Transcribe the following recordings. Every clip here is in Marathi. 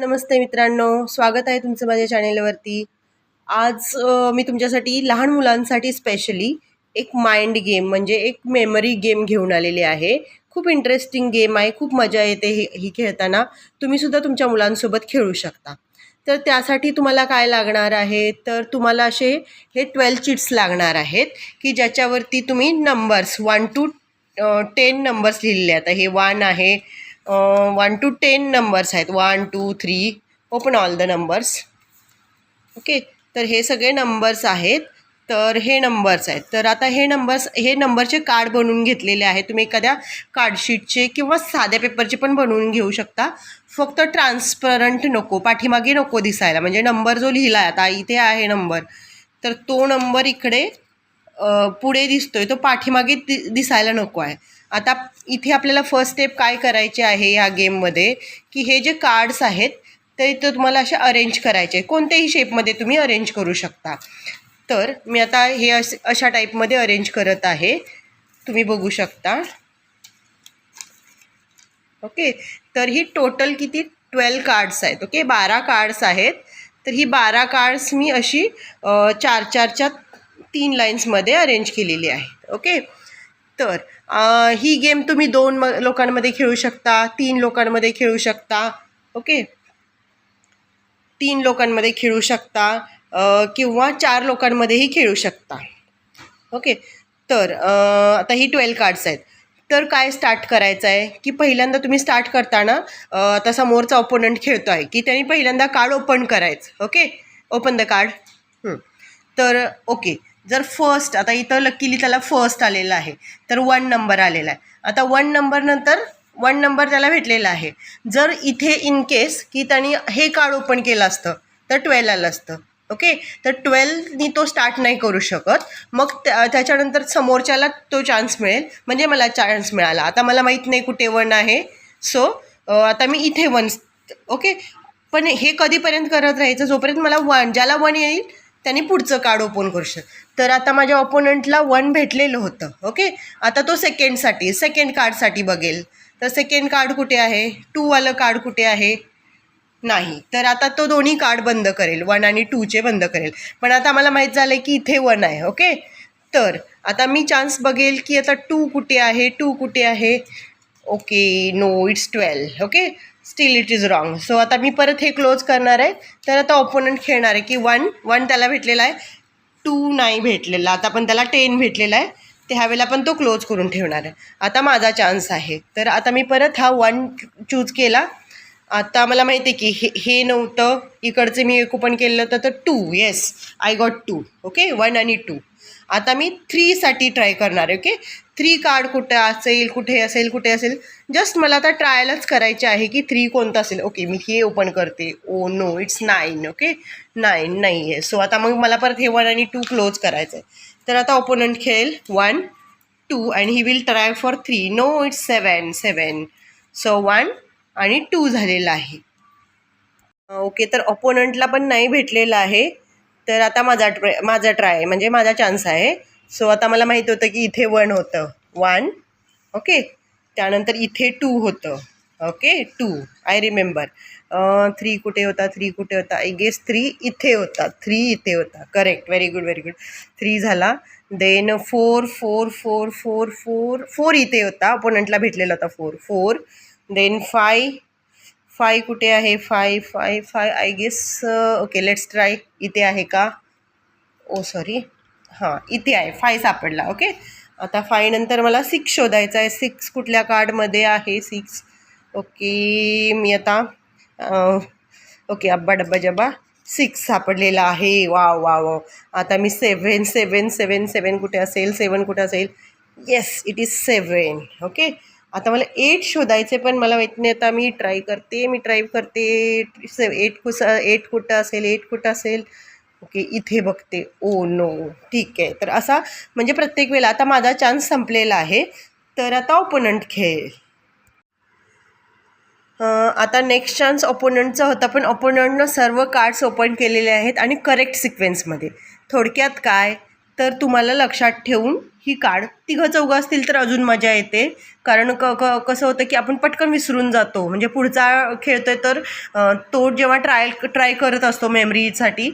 नमस्ते मित्रांनो स्वागत आहे तुमचं माझ्या चॅनेलवरती. आज मी तुमच्यासाठी लहान मुलांसाठी स्पेशली एक माइंड गेम म्हणजे एक मेमरी गेम घेऊन आलेली आहे. खूप इंटरेस्टिंग गेम आहे खूप मजा येते ही ही खेळताना. तुम्हीसुद्धा तुमच्या मुलांसोबत खेळू शकता. तर त्यासाठी तुम्हाला काय लागणार आहे? तर तुम्हाला असे हे ट्वेल्व चिट्स लागणार आहेत की ज्याच्यावरती तुम्ही numbers one two ten numbers लिहिलेले आहेत. हे वन आहे वन टू टेन नंबर्स आहेत. One two three open all the numbers okay तर हे सगळे नंबर्स आहेत. तर हे नंबर्स आहेत. तर आता हे नंबर्स हे नंबरचे कार्ड बनवून घेतलेले आहेत. तुम्ही एखाद्या कार्डशीटचे किंवा साध्या पेपरचे पण बनवून घेऊ शकता. फक्त ट्रान्सपरंट नको पाठीमागे नको दिसायला. म्हणजे नंबर जो लिहिला आहे आता इथे आहे नंबर तर तो नंबर इकडे पुढे दिसतोय तो पाठीमागे दि दिसायला नको आहे. आता इथे आपल्याला फर्स्ट स्टेप काय करायचे आहे या गेममध्ये की हे जे कार्ड्स आहेत ते तर तुम्हाला असे अरेंज करायचे कोणत्याही शेपमध्ये तुम्ही अरेंज करू शकता. तर मी आता हे अस अशा टाईपमध्ये अरेंज करत आहे. तुम्ही बघू शकता. ओके तर ही टोटल किती? ट्वेल्व कार्ड्स आहेत. ओके बारा कार्ड्स आहेत. तर ही बारा कार्ड्स मी अशी चार चारच्या तीन लाईन्समध्ये अरेंज केलेली आहे. ओके तर आ, ही गेम तुम्ही दोन म लोकांमध्ये खेळू शकता तीन लोकांमध्ये खेळू शकता. ओके तीन लोकांमध्ये खेळू शकता किंवा चार लोकांमध्येही खेळू शकता. ओके तर आता ही ट्वेल्व कार्ड्स आहेत. तर काय स्टार्ट करायचं आहे? की पहिल्यांदा तुम्ही स्टार्ट करताना आता समोरचा ओपोनंट खेळतो आहे की त्यांनी पहिल्यांदा कार्ड ओपन करायचं. ओके ओपन द कार्ड तर ओके जर फर्स्ट आता इथं लकीली त्याला फर्स्ट आलेलं आहे. तर वन नंबर आलेला आहे. आता वन नंबर नंतर वन नंबर त्याला भेटलेला आहे. जर इथे इन केस की त्यांनी हे कार्ड ओपन केलं असतं तर ट्वेल्व आलं असतं. ओके तर ट्वेल्वनी तो स्टार्ट नाही करू शकत. मग त्या त्याच्यानंतर समोरच्याला तो चान्स मिळेल. म्हणजे मला चान्स मिळाला. आता मला माहीत नाही कुठे वन आहे. सो आता मी इथे वन ओके पण हे कधीपर्यंत करत राहायचं? जोपर्यंत मला वन ज्याला वन येईल त्याने पुढचं कार्ड ओपन करू शकतो. तर आता माझ्या ओपोनंटला वन भेटलेलं होतं ओके आता तो सेकंडसाठी सेकंड कार्डसाठी बघेल. तर सेकंड कार्ड कुठे आहे? टूवालं कार्ड कुठे आहे? नाही. तर आता तो दोन्ही कार्ड बंद करेल वन आणि टूचे बंद करेल. पण आता मला माहीत झालं की इथे वन आहे ओके तर आता मी चान्स बघेल की आता टू कुठे आहे? टू कुठे आहे? Okay no it's twelve okay still it is wrong so आता मी परत हे क्लोज करणार आहे. तर आता ओपोनंट खेळणार आहे की वन वन त्याला भेटलेला आहे. टू नाही भेटलेला. आता पण त्याला टेन भेटलेला आहे. ते ह्यावेळेला पण तो क्लोज करून ठेवणार आहे. आता माझा चान्स आहे. तर आता मी परत हा वन चूज केला. आता मला माहिती आहे की हे हे नव्हतं. इकडचं मी एक ओपन केलं होतं तर two yes I got two okay one आणि टू आता मी थ्रीसाठी ट्राय करणार आहे. ओके थ्री कार्ड कुठे असेल कुठे असेल कुठे असेल. जस्ट मला आता ट्रायलच करायचे आहे की थ्री कोणतं असेल. ओके मी हे ओपन करते. ओ no it's nine okay nine नाही आहे. सो आता मग मला परत हे वन आणि टू क्लोज करायचं आहे तर आता ओपोनंट खेळेल. One two and he will try for three no it's seven seven so one आणि टू झालेलं आहे. ओके तर ओपोनंटला पण नाही भेटलेलं आहे. तर आता माझा ट्राय माझा ट्राय म्हणजे माझा चान्स आहे. सो आता मला माहीत होतं की इथे वन होतं. वन ओके त्यानंतर इथे टू होतं. Okay two I remember three कुठे होता? थ्री कुठे होता? आय गेस थ्री इथे होता. थ्री इथे होता. Correct very good very good three झाला. Then four four four four four four इथे होता. अपोनंटला भेटलेला होता four four then five five कुठे आहे? Five five five I guess okay let's try इथे आहे का? Oh, ओ सॉरी हां इथे आहे फाय सापडला ओके? आता फायनंतर मला सिक्स शोधायचा आहे. सिक्स कुठल्या कार्डमध्ये आहे? सिक्स ओके मी आता ओके अब्बा डब्बा जब्बा. सिक्स सापडलेला आहे. वा वा वा आता मी सेवन सेवन सेवन सेवन कुठे असेल? सेवन कुठे असेल? Yes it is seven okay आता मला एट शोधायचे पण मला माहीत नाही आता मी ट्राय करते मी ट्राय करते. से एट कुस एट कुठं असेल? एट कुठं असेल? ओके इथे बघते. ओ नो ठीक आहे. तर असा म्हणजे प्रत्येक वेळेला आता माझा चान्स संपलेला आहे. तर आता ओपोनंट खेळेल आता नेक्स्ट चान्स ओपोनंटचा होता पण ओपोनंटनं सर्व कार्ड्स ओपन केलेले आहेत आणि करेक्ट सिक्वेन्समध्ये थोडक्यात काय? तर तुम्हाला लक्षात ठेवून ही कार्ड तिघं चौघं असतील तर अजून मजा येते. कारण क क कसं होतं की आपण पटकन विसरून जातो. म्हणजे पुढचा खेळतोय तर तो जेव्हा ट्रायल ट्राय करत असतो मेमरीसाठी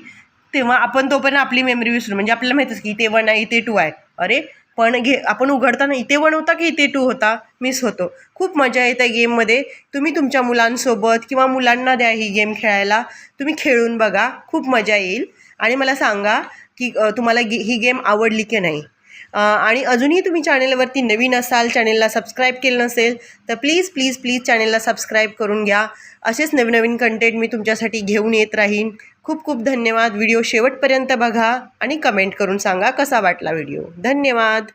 तेव्हा आपण तोपर्यंत आपली मेमरी विसरू. म्हणजे आपल्याला माहितीच की इथे वन आहे इथे टू आहे. अरे पण घे आपण उघडताना इथे वन होता की इथे टू होता? मिस होतो. खूप मजा येते गेममध्ये तुम्ही तुमच्या मुलांसोबत किंवा मुलांना द्या ही गेम खेळायला. तुम्ही खेळून बघा. खूप मजा येईल. आणि मला सांगा की तुम्हाला गे ही गेम आवडली की नाही? आणि अजूनही तुम्ही चॅनेलवरती नवीन असाल चॅनेलला सबस्क्राईब केलं नसेल तर प्लीज प्लीज प्लीज चॅनेलला सबस्क्राईब करून घ्या. असेच नवनवीन कंटेंट मी तुमच्यासाठी घेऊन येत राहीन. खूप खूप धन्यवाद. व्हिडिओ शेवटपर्यंत बघा आणि कमेंट करून सांगा कसा वाटला व्हिडिओ धन्यवाद.